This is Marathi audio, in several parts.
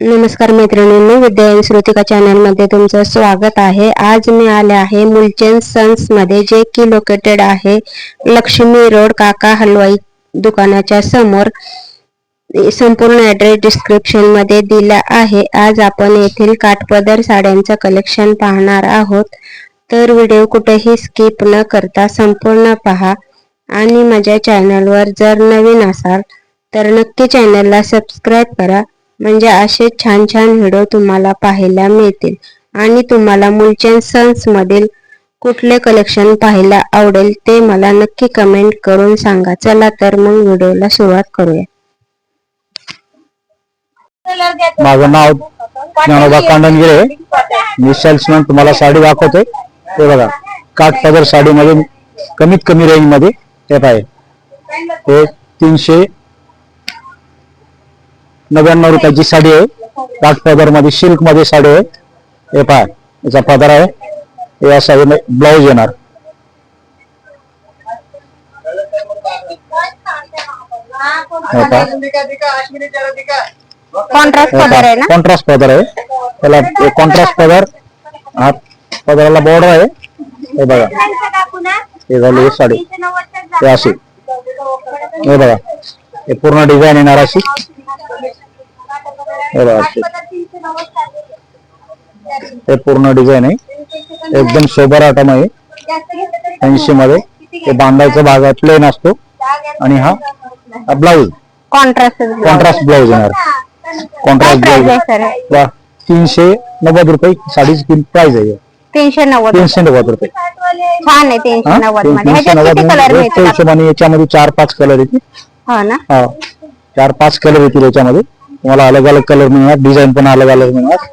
नमस्कार मैत्रिणींनो विद्या श्रुतिका चॅनलमध्ये तुमचं स्वागत आहे. आज मी आले आहे मुलचंद सन्समध्ये जे की लोकेटेड आहे लक्ष्मी रोड काका हलवाई दुकानाच्या समोर. संपूर्ण ऍड्रेस डिस्क्रिप्शनमध्ये दिला आहे. आज आपण येथील काठपदर साड्यांचं कलेक्शन पाहणार आहोत. तर व्हिडिओ कुठेही स्किप न करता संपूर्ण पहा. आणि माझ्या चॅनलवर जर नवीन असाल तर नक्की चॅनलला सबस्क्राईब करा. म्हणजे असे छान छान व्हिडिओ तुम्हाला पाहायला मिळतील. आणि तुम्हाला मुलचंद सन्समधील कुठले कलेक्शन पाहायला आवडेल ते मला नक्की कमेंट करून सांगा. चला तर मग व्हिडिओला सुरुवात करूया. माझं नाव ज्ञानोबा कांडनगिरे मी सेल्समॅन तुम्हाला साडी दाखवतोय. ते बघा काठ पदर साडीमध्ये कमीत कमी रेंजमध्ये हे पाहिजे. हे तीनशे नव्याण्णव रुपयाची साडी आहे. काठ पदरमध्ये सिल्कमध्ये साडी आहे. हे पाय याचा पदर आहे. हे असा ब्लाऊज येणार. हे पहा. कॉन्ट्रास्ट पदर आहे ना? कॉन्ट्रास्ट पदर आहे. त्याला कॉन्ट्रास्ट पदर. हा पदराला बॉर्डर आहे. हे बघा. हे झाली ही साडी. हे अशी. हे बघा. हे पूर्ण डिझाईन येणार अशी. हे हे पूर्ण डिझाईन आहे. एकदम सोबर आटम आहे ऐंशी मध्ये हे बांधायचा भाग आहे प्लेन असतो. आणि हा ब्लाऊज कॉन्ट्रास्ट कॉन्ट्रास्ट ब्लाऊज येणार. कॉन्ट्रास्ट ब्लाऊज तीनशे नव्वद रुपये साडीची प्राइस आहे. तीनशे नव्वद तीनशे नव्वद रुपये. छान आहे तीनशे? नव्वद मिळतात? हिशोबाने याच्यामध्ये चार पाच कलर हा. चार पाच कलर येतील याच्यामध्ये. तुम्हाला अलग अलग कलर मिळणार डिझाईन पण अलग अलग मिळणार.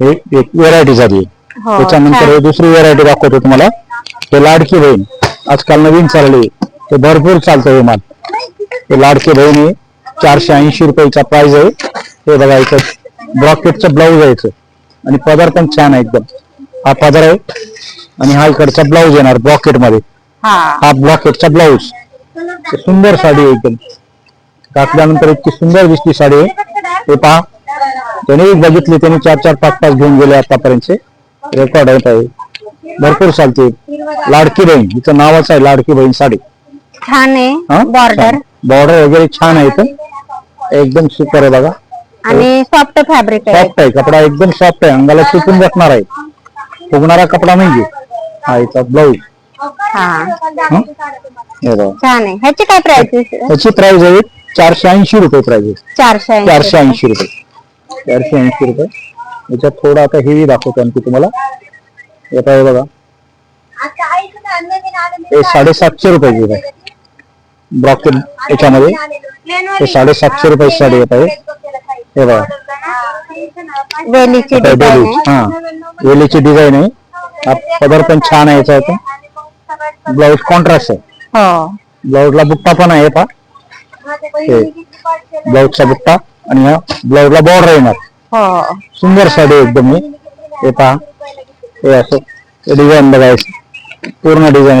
हे एक व्हेरायटी झाली हो त्याच्यानंतर हे. दुसरी व्हेरायटी दाखवतो तुम्हाला. हे लाडकी बहीण. आजकाल नवीन चालली. ते भरपूर चालतं हे माल. हे लाडकी बहीण आहे. चारशे ऐंशी रुपयाचा प्राइस आहे. हे बघा इथं ब्रॉकेटचं ब्लाऊज आहे. आणि पदर पण छान आहे एकदम. हा पदर आहे. आणि हा इकडचा ब्लाऊज येणार ब्रॉकेटमध्ये हा. हा ब्लॉकेटचा ब्लाऊज सुंदर साडी आहे एकदम. घातल्यानंतर इतकी सुंदर दिसती साडी. आहे हे पहा. त्याने बघितली त्याने चार चार पाच पाच घेऊन गेले आतापर्यंतचे. रेकॉर्ड आहे. भरपूर चालते. लाडकी बहीण. हिचं नावच आहे लाडकी बहीण साडी. छान आहे. बॉर्डर बॉर्डर वगैरे छान आहे इथं. एकदम सुपर आहे बघा. आणि सॉफ्ट फॅब्रिक आहे. सॉफ्ट आहे. कपडा एकदम सॉफ्ट आहे. अंगाला सुकून बसणार आहे. फुगणारा कपडा नाही हा याचा ब्लाऊज छान आहे. ह्याची काय प्राइस त्याची प्राइस आहे चारशे ऐंशी रुपये प्राइस आहे. चारशे ऐंशी. चारशे ऐंशी रुपये. चारशे ऐंशी रुपये. याच्यात थोडा आता हेवी दाखवतो आणखी तुम्हाला. येत आहे बघा. हे साडेसातशे रुपयाची आहे. ब्रॉकेट याच्यामध्ये. हे साडेसातशे रुपये साडी येत आहे हे. बघा. वेलीची डिझाईन आहे. हा. वेलीची डिझाईन आहे. हा पदर पण छान आहे याचा ब्लाऊज कॉन्ट्रास्ट आहे. हो. ब्लाऊजला बुट्टा पण आहे पा ब्लाऊजचा बुट्टा आणि हा ब्लाऊजला बॉर्डर येणार. हो. सुंदर साडी आहे एकदम ही. हे पहा. हे असं. डिझाईन बघायचं पूर्ण डिझाईन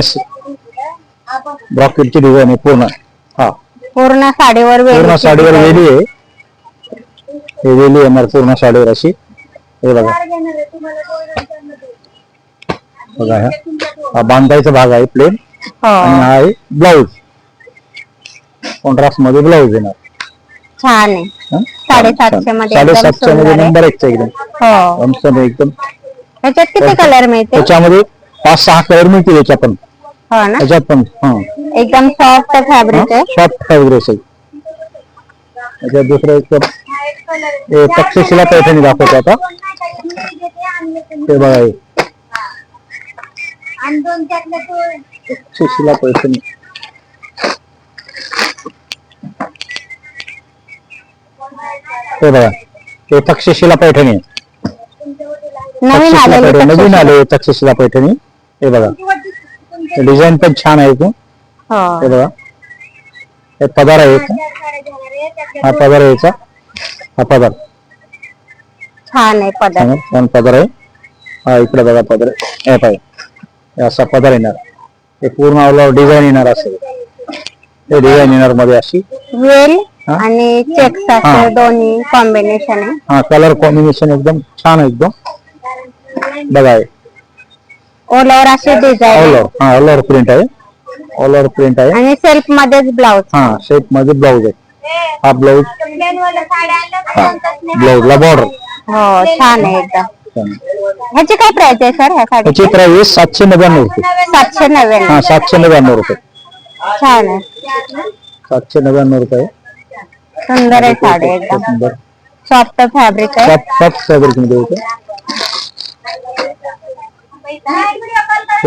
ब्रॉकेटची डिझाईन आहे पूर्ण. हा. पूर्ण साडीवर पूर्ण साडीवर. वेली आहे. हे वेली येणार पूर्ण साडीवर अशी. हे बघा. बघा ह्या. हा बांधायचा भाग आहे प्लेन आणि हो हा आहे ब्लाऊज. कॉन्ट्रास्टमध्ये ब्लाऊज येणार छान आहे. हं? साडेसातशे मध्ये एकदम साडेसातशे मध्ये सुंदर आहे. नंबर एकचा एकदम. हो. आमचं एकदम. ह्याच्यात किती कलर मिळते त्याच्यामध्ये पाच सहा कलर मिळतील याच्या पण. हो ना? त्याच्यात पण हा. एकदम सॉफ्ट फॅब्रिक आहे. सॉफ्ट फॅब्रिक आहे. त्याच्यात दुसरं एकदम हे तक्षशिला पैठणी दाखवतो आता? ते बघा हे. तक्षशिला पैठणी. हे बघा हे तक्षशिला पैठणी. नवीन तक्षशिला आलेली पैठणी नवीन तक्षशिला. आले तक्षशिला पैठणी. हे बघा डिझाईन पण छान आहे इथून हो. हे बघा हे पदार आहे याचा. हा पदार आहे याचा. हा पदार छान आहे पदर छान छान पदार आहे. हा इकडे बघा पदर आहे. हे पाहिजे असा पदार येणार. हे पूर्ण ऑल डिझाईन येणार असं डिझाईन येणार मध्ये अशी. वेल? आणि. असं दोन्ही कॉम्बिनेशन आहे. हा कलर कॉम्बिनेशन एकदम छान आहे एकदम. बघा ऑल ओव्हर असे डिझाईन ऑल ओव्हर हा ऑल ओव्हर प्रिंट आहे. ऑल ओव्हर प्रिंट आहे. आणि सेल्फ मध्येच ब्लाउज हा शेपमध्ये ब्लाऊज आहे. हा ब्लाऊज हा ब्लाऊजला बॉर्डर हो छान आहे एकदम. ह्याची काय प्राइस आहे सर ह्या साडीची? प्राइस सातशे नव्याण्णव रुपये. सातशे नव्याण्णव. हा सातशे नव्याण्णव रुपये. छान आहे. सातशे नव्याण्णव रुपये. सुंदर आहे साडी एकदम सुंदर. सॉफ्ट फॅब्रिक आहे. सॉफ्ट सॉफ्ट फॅब्रिक मध्ये होते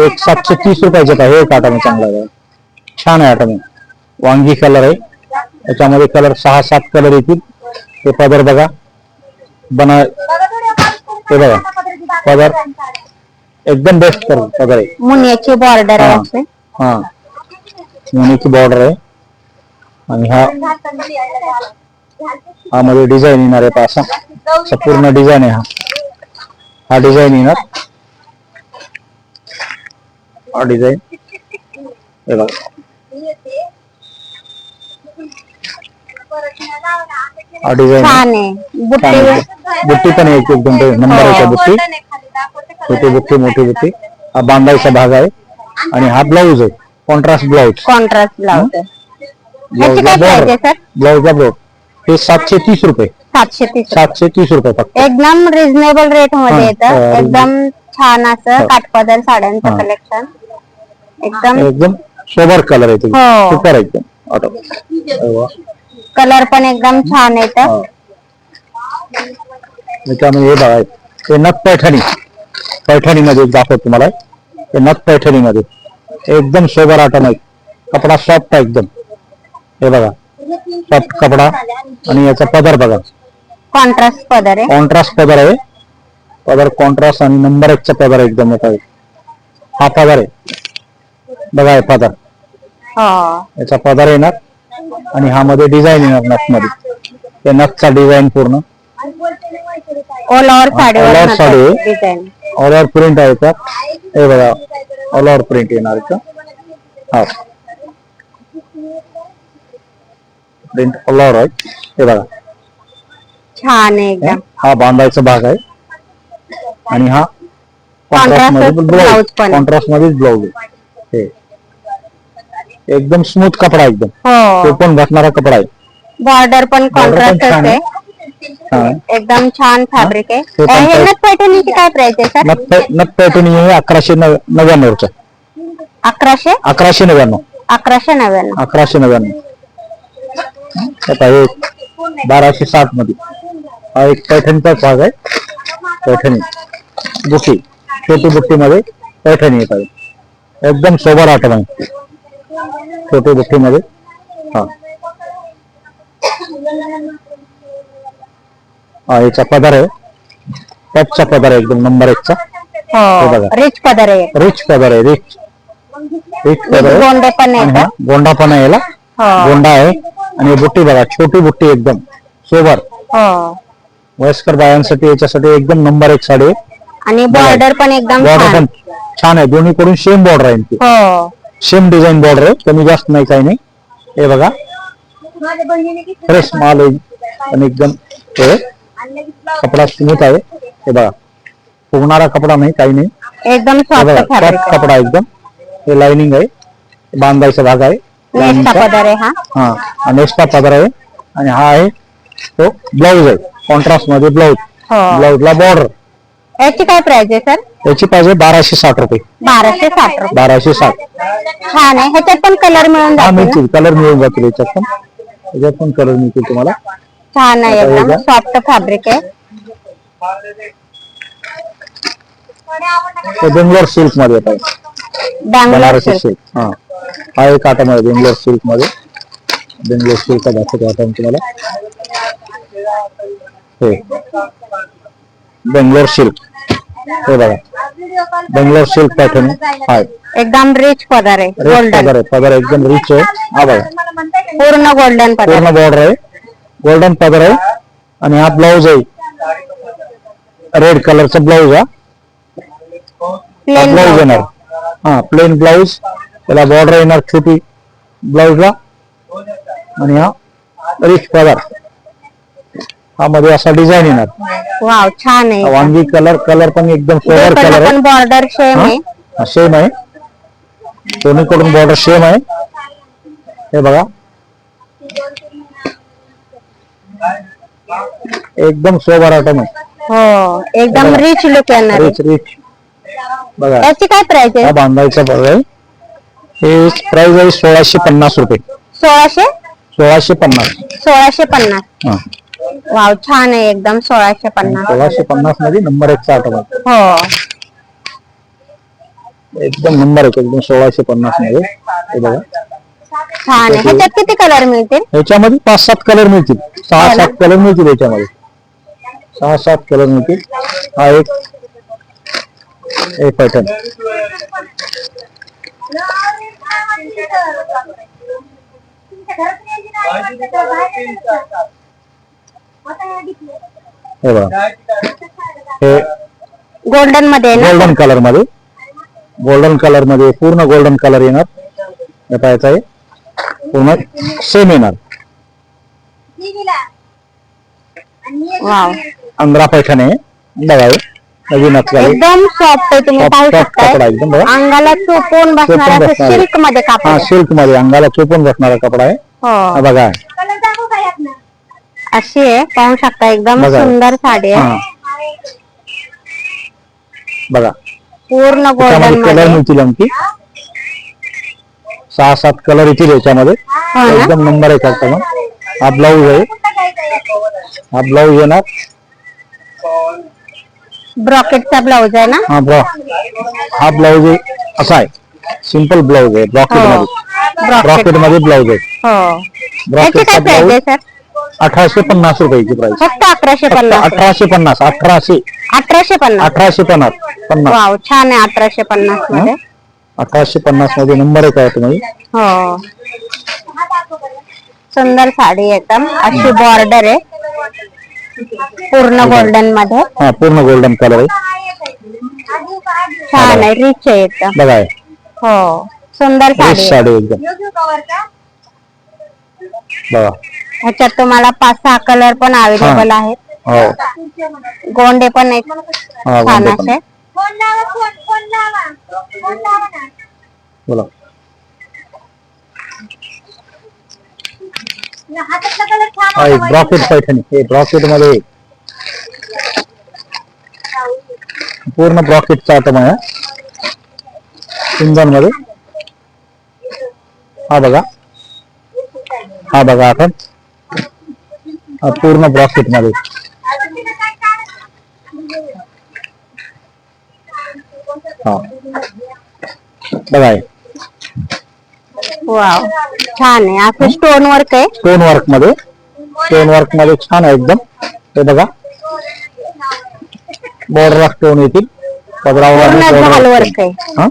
एक सातशे तीस रुपयाचे आहे एक आटामे चांगला आहे. छान आहे आटामे वांगी कलर आहे. त्याच्यामध्ये कलर सहा सात कलर येतील. ते पदर बघा. बना ते बघा. पदर. एकदम बेस्ट पदर आहे. मुनियाची बॉर्डर आहे हा. हा मुनीची बॉर्डर आहे. आणि हा हा मध्ये डिझाईन येणार आहे पहा असा. पूर्ण डिझाईन आहे हा. हा डिझाईन येणार. हा डिझाईन हे बघा. हा डिझाईन बुट्टी पण आहे एकदम नंबर आहे बुट्टी. छोटी बुट्टी मोठी बुट्टी. हा बांधायचा भाग आहे. आणि हा ब्लाऊज आहे. कॉन्ट्रास्ट ब्लाऊज कॉन्ट्रास्ट ब्लाउज ह्याची काय प्राइस आहे सर ब्लाऊज हे सातशे तीस रुपये. सातशे तीस सातशे तीस रुपये फक्त. एकदम रिझनेबल रेटमध्ये येतं. एकदम छान असं. काठपदर साड्यांचं. कलेक्शन एकदम एकदम सोबर कलर आहे तुम्ही हो. सुपर एकदम. ऑटो अरे वा. कलर पण एकदम छान येतं. त्याच्यामध्ये हे बघा हे नथ पैठणी. पैठणी मध्ये दाखवतो तुम्हाला. हे नथ पैठणी मध्ये एकदम सोबर आटम आहे कपडा सॉफ्ट आहे एकदम. हे बघा. सॉफ्ट कपडा आणि याचा पदर बघा. कॉन्ट्रास्ट पदर आहे. कॉन्ट्रास्ट पदर आहे. पदर कॉन्ट्रास्ट आणि नंबर एकचा पदर आहे एकदम मोठा आहे हा पदर आहे. बघा हे पदर. हो. याचा पदर येणार आणि हा मध्ये डिझाईन येणार नथमध्ये ते नथचा डिझाईन पूर्ण. ऑल ओव्हर साडी साडीवर आहे. डिझाईन ऑल ओव्हर प्रिंट आहे का हे बघा. ऑल प्रिंट येणार का? हा. प्रिंट ऑल आहे. हे बघा. छान आहे एकदम. हा? बांधायचा भाग आहे. आणि हा कॉन्ट्रास्टमध्ये ब्लाऊज. कॉन्ट्रास्ट मध्येच ब्लाऊज आहे. हे. एकदम स्मूथ कपडा एकदम. हो. तो पण घटणारा कपडा आहे. बॉर्डर पण कॉन्ट्रास्ट आहे. हा. एकदम छान फॅब्रिक आहे. हे नथ पैठणीची काय प्राइस आहे सर नथ नथ पैठणी हे अकराशे नव नव्याण्णवचं. अकराशे? अकराशे नव्याण्णव. अकराशे नव्याण्णव. अकराशे नव्याण्णव. आता हे बाराशे साठमध्ये हा एक पैठणीचा भाग आहे. पैठणी. बुट्टी छोटी बुट्टी मध्ये पैठणी येत आहे. एकदम सोबर आठवण आहे छोटी बुट्टी मध्ये हा हा. याचा पदर आहे. टॉपचा पदर आहे एकदम नंबर एकचा हे हो बघा. रिच पदर आहे. रिच पदर आहे रिच रिच पदर आहे. गोंडे पण आणि आहे हा गोंडा पण आहे याला. हो. गोंडा आहे. आणि बुट्टी बघा छोटी बुट्टी एकदम. सोबर. हो. वयस्कर बायांसाठी याच्यासाठी एकदम नंबर एक साडी आहे. आणि बॉर्डर पण एकदम बॉर्डर छान. पण छान आहे. दोन्ही कडून सेम बॉर्डर आहे ती हो. सेम डिझाईन बॉर्डर आहे. कमी जास्त नाही काही नाही. हे बघा. फ्रेश माल आहे. आणि एकदम हे. कपडा स्मूथ आहे. हे बघा फुगणारा कपडा नाही काही नाही. एकदम सॉफ्ट कपडा एकदम. हे लाइनिंग आहे. बांधायचा भाग आहे. पदर आहे हा. हा आणि एक्स्ट्रा पदर आहे. आणि हा आहे तो ब्लाऊज आहे. कॉन्ट्रास्टमध्ये ब्लाऊज हो. ब्लाऊजला बॉर्डर याची काय प्राइस आहे सर याची पाहिजे बाराशे साठ रुपये. बाराशे साठ रुपये. बाराशे साठ. छान आहे ह्याच्यात पण कलर मिळून हा जातील. कलर मिळून जातील याच्यात पण. याच्यात पण कलर मिळतील तुम्हाला. छान आहे एकदम. सॉफ्ट फॅब्रिक आहे. बेंगलोर सिल्कमध्ये बनारसी सिल्क. हा. हा एक आटम आहे बेंगलोर सिल्कमध्ये. बेंगलोर सिल्क दाखवतो आटम तुम्हाला. हे. बेंगलोर सिल्क. हे बघा. Bangalore silk pattern. आहे एकदम रिच पदर आहे. पदर आहे. पदर एकदम रिच आहे. हा बघा. पूर्ण गोल्डन पदर पूर्ण बॉर्डर आहे. गोल्डन पदर आहे. आणि हा ब्लाऊज आहे. रेड कलरचा ब्लाऊज हा. प्लेन ब्लाऊज येणार. हा प्लेन ब्लाऊज त्याला बॉर्डर येणार छोटी ब्लाऊजला आणि हा रिच पदर हा मध्ये असा डिझाईन येणार. वाव छान आहे. वांगी कलर कलर पण एकदम सोबर कलर आहे. बॉर्डर सेम आहे. सेम आहे. दोन्हीकडून बॉर्डर सेम आहे. हे बघा. एकदम सोबर आयटम आहे हो एकदम रिच लुक येणार आहे. रिच रिच बघा. याची काय प्राइस हा आहे बांधायचा बघ. आहे हे प्राइस आहे सोळाशे पन्नास रुपये. सोळाशे? सोळाशे पन्नास. सोळाशे पन्नास. हा. वाव छान आहे एकदम सोळाशे पन्नास. सोळाशे पन्नासमध्ये नंबर एकचा आयटम आहे हो. एकदम नंबर एक एकदम सोळाशे पन्नासमध्ये. हे बघा. छान आहे. ह्याच्यात किती कलर मिळतील? याच्यामध्ये पाच सात कलर मिळतील. सहा हो? सात कलर मिळतील याच्यामध्ये सहा सात कलर मिळतील. हा एक. एक पॅटर्न हे बघा. हे गोल्डनमध्ये ना? गोल्डन कलरमध्ये. गोल्डन कलरमध्ये पूर्ण गोल्डन कलर येणार. हे पाहायचं आहे. पूर्ण सेम येणार वाव अंधरा पैठण बघा हे. नवीन एकदम सॉफ्ट आहे तुम्ही Soft- पाहू soft शकताय. कपडा एकदम बघा. अंगाला चोपून बसणार चोपून असं बसणार. आहे. सिल्क मध्ये कापड हा आहे. सिल्क मध्ये. अंगाला चोपून बसणारा कपडा आहे. हा. हो बघा. अशी आहे. पाहू शकता. एकदम बघा. सुंदर साडी हा. बघा. पूर्ण गोल्डन त्याच्यामध्ये कलर मध्ये. मिळतील आणखी. सहा सात कलर येतील याच्यामध्ये. हो एकदम नंबर आहे करता मग हा ब्लाऊज आहे. हा ब्लाऊज येणार ब्रॉकेटचा ब्लाऊज आहे ना? हा ब्लॉ हा ब्लाऊज असा आहे. सिंपल ब्लाऊज आहे. ब्रॉकेट हो. मध्ये. ब्रॉकेटमध्ये ब्लाऊज आहे. हो. ब्रॉकेटचा आहे ब्लाऊज सर अठराशे पन्नास रुपयाची प्राइस फक्त अकराशे पन्नास. अठराशे पन्नास अठराशे. अठराशे पन्नास. अठराशे पन्नास पन्नास. छान आहे अठराशे पन्नासमध्ये. अठराशे पन्नासमध्ये नंबर एक आहे तुम्ही. हो. सुंदर साडी एकदम. अशी बॉर्डर आहे. पूर्ण गोल्डनमध्ये. हा पूर्ण गोल्डन कलर आहे. छान आहे रिच आहे एकदम. बघा. हो. सुंदर साडी रिच आहे. साडी एकदम. बघा. ह्याच्यात तुम्हाला पाच सहा कलर पण अवेलेबल आहेत. हो. गोंडे पण आहेत. हा छान गोंडे पण. असे. बोला. हा एक ब्रॉकेट पैठणी हे ब्रॉकेटमध्ये. पूर्ण ब्रॉकेटचा आयटम आहे इंजनमध्ये हा बघा. हा बघा आपण. पूर्ण ब्रॉकेटमध्ये. हा बघा हे. वाव छान आहे. असं स्टोन वर्क आहे? स्टोन वर्कमध्ये. स्टोन वर्कमध्ये छान आहे एकदम. हे बघा. बॉर्डर स्टोन येतील. पदरावर पूर्ण झाल वर्क आहे.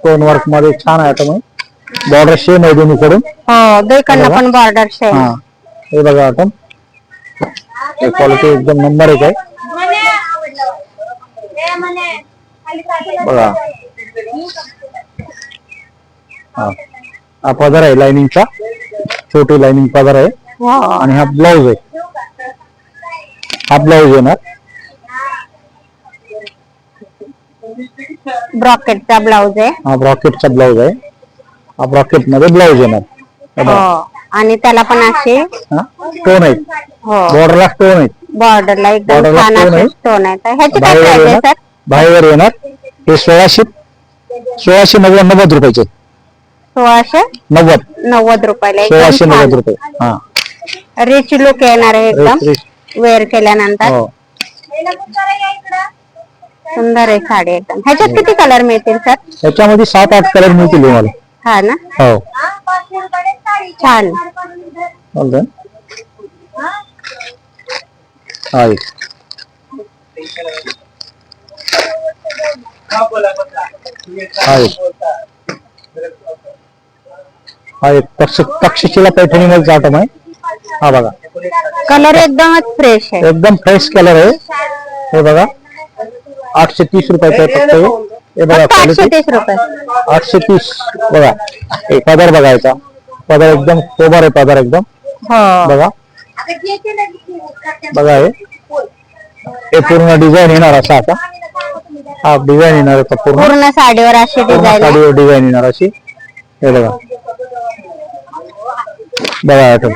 स्टोन वर्कमध्ये छान आहे बॉर्डर सेम आहे दोन्हीकडून हो दोईकडनं बघा. पण बॉर्डर सेम हा. हे बघा आयटम क्वालिटी एकदम नंबर एक आहे. बघा. हा. हा पदर आहे लाइनिंगचा छोटी लाइनिंग पदर आहे. हो आणि हा ब्लाऊज आहे. हा ब्लाऊज येणार ब्रॉकेटचा ब्लाऊज आहे. हा ब्रॉकेटचा ब्लाऊज आहे. हा ब्रॉकेटमध्ये ब्लाऊज येणार. हे बघा. हो. आणि त्याला पण असे हा? स्टोन आहेत. हो. बॉर्डरला स्टोन आहेत. बॉर्डरला एकदम छान stone असे आहे. स्टोन आहेत. ह्याची काय बाहेर प्राइस आहे येणार सर? बाहेर येणार हे सोळाशे सोळाशे नव्वद नव्वद रुपयाचे. सोळाशे? नव्वद. नव्वद रुपयाला सोळाशे एकदम नव्वद छान रुपये. हा. रिच लुक येणार आहे एकदम. Rich. वेअर केल्यानंतर. हो. सुंदर आहे साडी एकदम. ह्याच्यात किती कलर मिळतील सर याच्यामध्ये सात आठ कलर मिळतील तुम्हाला. हा ना? हो. छान. चालतंय हा एक. हा एक. हा एक तक्ष तक्षशिला पैठणी मध्ये आयटम आहे हा बघा. कलर एकदमच फ्रेश आहे. एकदम फ्रेश कलर आहे. हे बघा. आठशे तीस रुपयाचं आहे फक्त हे. हे बघा फक्त आठशे क्वालिटी तीस रुपये. आठशे तीस. बघा. हे पदर बघायचा. पदर एकदम सोबर आहे पदर एकदम. हो. बघा. बघा हे. हे पूर्ण डिझाईन येणार असा आता. हा डिझाईन येणार आता पूर्ण? पूर्ण साडीवर अशी डिझाईन आहे. साडीवर डिझाईन येणार अशी? हे बघा. बघा आयटम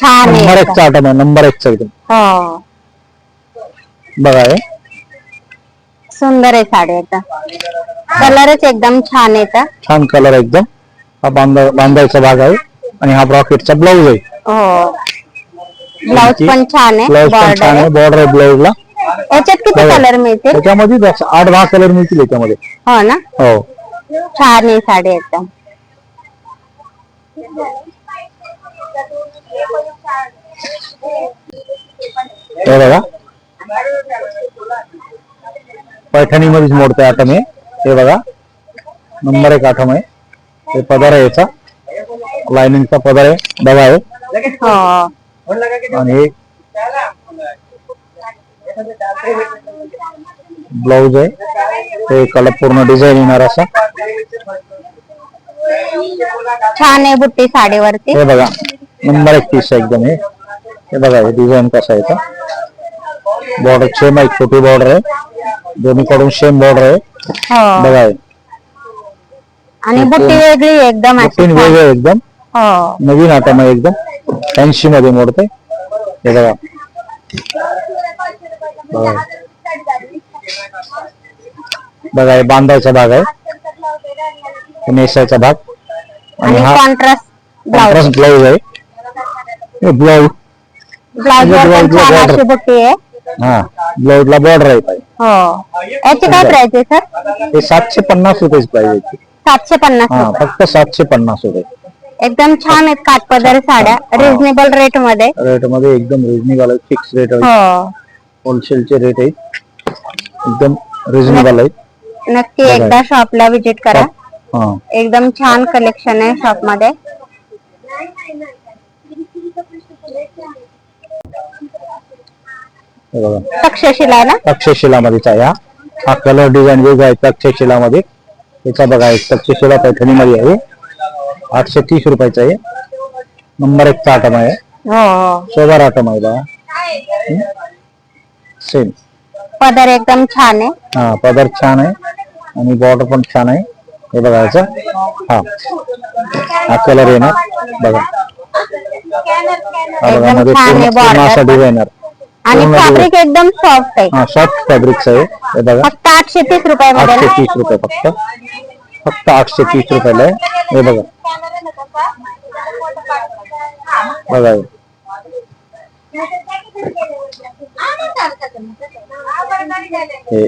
छान नंबर आहे एकचा आयटम आहे नंबर एकचा एकदम. हो. बघा हे. सुंदर आहे साडी आता. कलरच एकदम छान येतं छान कलर एकदम. हा बांधा बांधायचा भाग आहे. आणि हा ब्रॉकेटचा ब्लाऊज आहे. हो. ब्लाउज पण छान आहे. ब्लाऊज पण बॉर्डर छान आहे. आहे. बॉर्डर आहे ब्लाऊजला याच्यात किती. कलर मिळतील? त्याच्यामध्ये दस- आठ दहा कलर मिळतील याच्यामध्ये. हो ना? हो. छान आहे साडी एकदम. हे बघा. पैठणी मध्येच मोडते आठम आहे हे बघा. नंबर एक आठम आहे. हे पदर आहे याचा. लाइनिंगचा पदर आहे. बघा आहे हो. आणि हे ब्लाऊज आहे. ते पूर्ण डिझाईन येणार असा. छान आहे बुट्टी साडीवरती. हे बघा नंबर एक पीस आहे एकदम हे. हे बघा हे डिझाईन कसं आहे बॉर्डर सेम आहे छोटी बॉर्डर आहे. दोन्हीकडून सेम बॉर्डर आहे. हो. बघा हे. आणि बुट्टी वेगळी आहे एकदम अशी तीन छान. वेगळे एकदम. हो. नवीन आटम आहे एकदम. फॅन्सी मध्ये मोडते. हे बघा. बघा. हे बांधायचा भाग आहे. नेसायचा भाग. आणि हा कॉन्ट्रास्ट ब्लाउज ब्लाऊज आहे. ब्लाऊज हा ब्लाऊजला बॉर्डर आहे. हो. याची काय प्राइस आहे सर हे सातशे पन्नास रुपयेच पाहिजे सातशे पन्नास हा रुपये. फक्त सातशे पन्नास रुपये. एकदम छान आहेत काठपदर साड्या. रिझनेबल रेटमध्ये. रेटमध्ये एकदम रिजनेबल फिक्स रेट होलसेलचे रेट आहेत. एकदम रिजनेबल आहेत. नक्की बघा. एकदा शॉपला विजिट करा. हा. एकदम छान कलेक्शन आहे शॉपमध्ये हे बघा. तक्षशिला आहे ना? तक्षशिलामध्येच आहे हा. हा कलर डिझाईन वेगळा आहे तक्षशिलामध्ये याचा बघा एक तक्षशिला पैठणीमध्ये आहे. आठशे तीस रुपयाचा आहे. नंबर एक आटम आहे. हो. हो सोबार आटम आहे बघा. सेम पदर एकदम छान आहे. हा पदार्थ छान आहे आणि बॉर्डर पण छान आहे. हे बघा याचा. हा. हा कलर येणार. बघा. हा बघा एकदम मध्ये छान आहे पूर्ण पूर्ण border असा पण. डिझायनर आणि पूर्ण फॅब्रिक एकदम सॉफ्ट आहे. हा सॉफ्ट फॅब्रिक्स आहे. हे बघा. फक्त आठशे तीस रुपये आठशे ना तीस रुपये फक्त. फक्त आठशे तीस रुपयाला आहे. हे बघा. बघा. हे. हे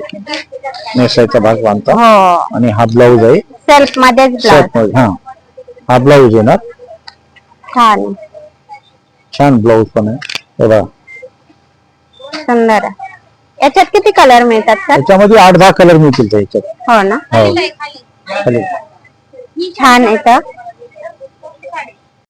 नेसायचा भाग बांधतो. हो. आणि हा ब्लाऊज आहे. सेल्फ मध्येच ब्लाउजमध्ये हा. हा ब्लाऊज येणार. छान. छान ब्लाऊज पण आहे. हे बघा. सुंदर आहे. याच्यात किती कलर मिळतात सर त्याच्यामध्ये आठ दहा कलर मिळतील त्या याच्यात. हो ना? हो. खाली. छान येतं